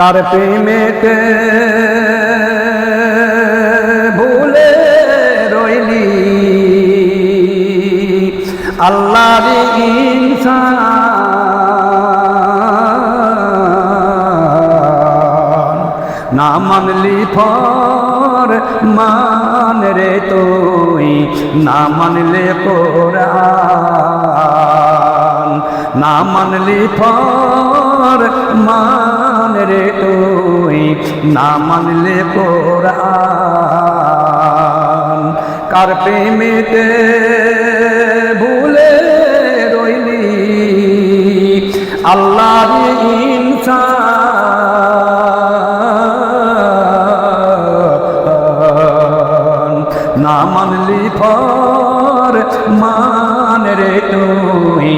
কার প্রেমেতে ভুলে রইলি? ইনসান। না মানলি ফর মান রে তুই, না মানলে কোরআন। না মানলি ফর মান রে তুই না মানলে কোরআন। কার প্রেমেতে ভুলে রইলি? আল্লাহর ইনসান। না মানলি ফর মান রে তুই,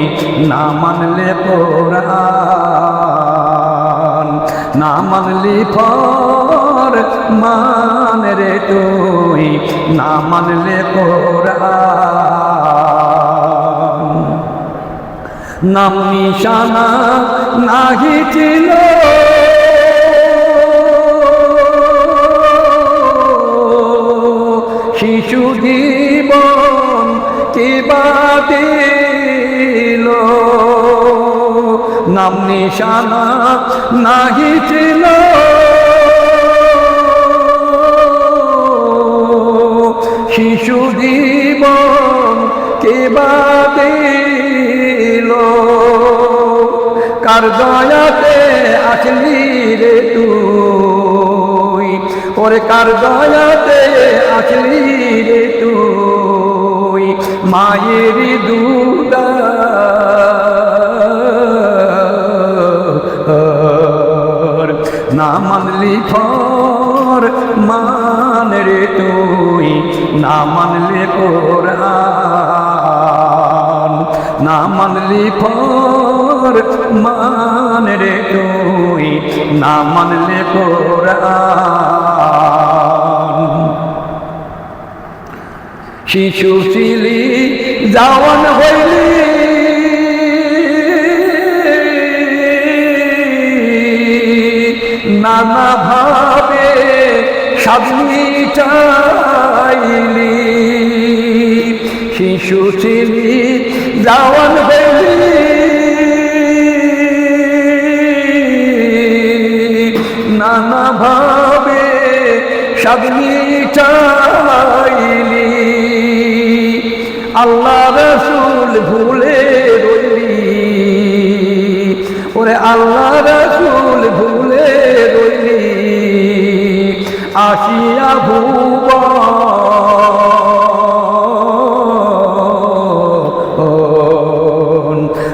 না মানলে কোরআন। না মানলি ফর মান রে তুই, না মানলে কোরআন। নাম নিশানা নাহি ছিল। শিশু জীবন কিবা দিল নাম নিশানা নাহি ছিল। শিশু কিবা দিল? কার দয়াতে আসলি রে তুই? ওরে কার দয়াতে আসলি রে তুই? মায়ের দুদা না মানলি ফর মান রে তুই, না মানলে কোরআন। না মানলি ফর মান রে তুই, না মানলে কোরআন। শিশু ছিলি জওয়ান হইলি নানা ভাবে সাবনি চাইলি। শিশু ছিলি জওয়ান হইলি। নানা ভাবে সাবনি চাইলি। আল্লাহ রসুল ভুলে রইলি। ওরে আল্লাহ আসিয়া ভুব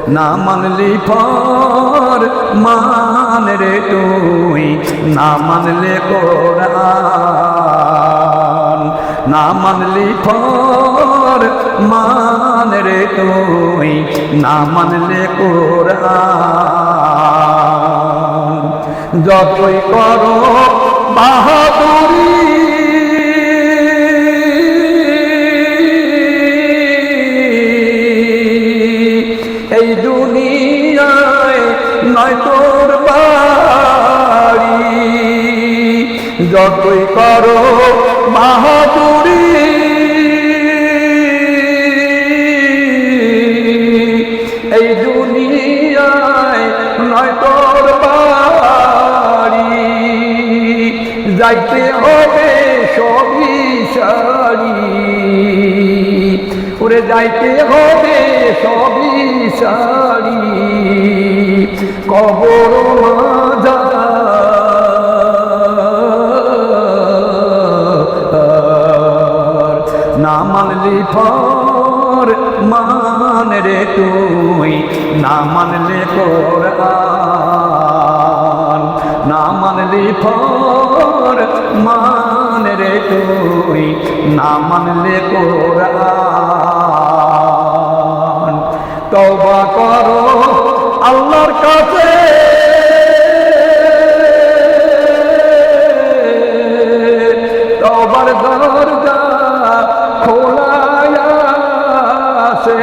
না মানলি ফর মান রে তুই, না মানলে কোরআন। না মানলি ফর মান রে তুই, না মানলে কোরআন। যতই করো বাহাদুরি। এই দুনিয়ায় নয় তোর বাড়ি। যতই করো বাহাদুরি যাইতে হবে সবই সারি ওরে যাইতে হবে সবই সারি কবর না মানলি ফর মান রে তুই, না মানলে কোরআন, না মানলি ফর মান রে তুই, না মানলে তওবা করো আল্লাহর কাছে। তওবার দরজা খোলা আছে।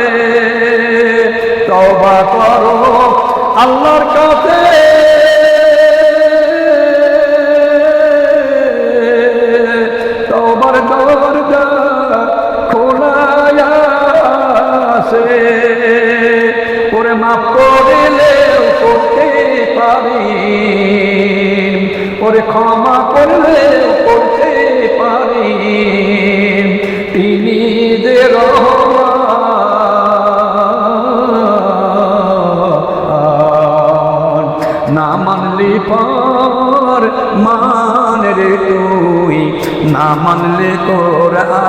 তওবা করো আল্লাহর করলেও করতে পারি। ওরে ক্ষমা করলেও করতে পারি। তিনি যে না মানলি পর মান রে তুই, না মানলি কোরআন,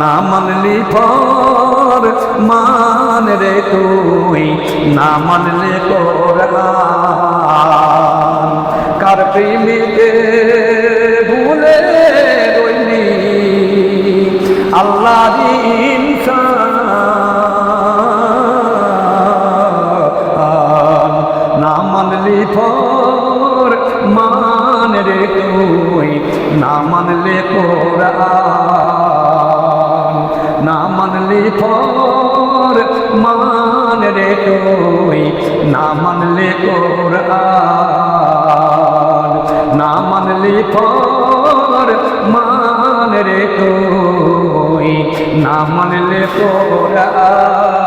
না মানলি পর মান রে তুই না মানলে কোরআন কার প্রেমিতে ভুলে রইলি? আল্লাহ তুই না মানলে তোর না মানলি তোর মান রে তুই না মানলে কোরআন।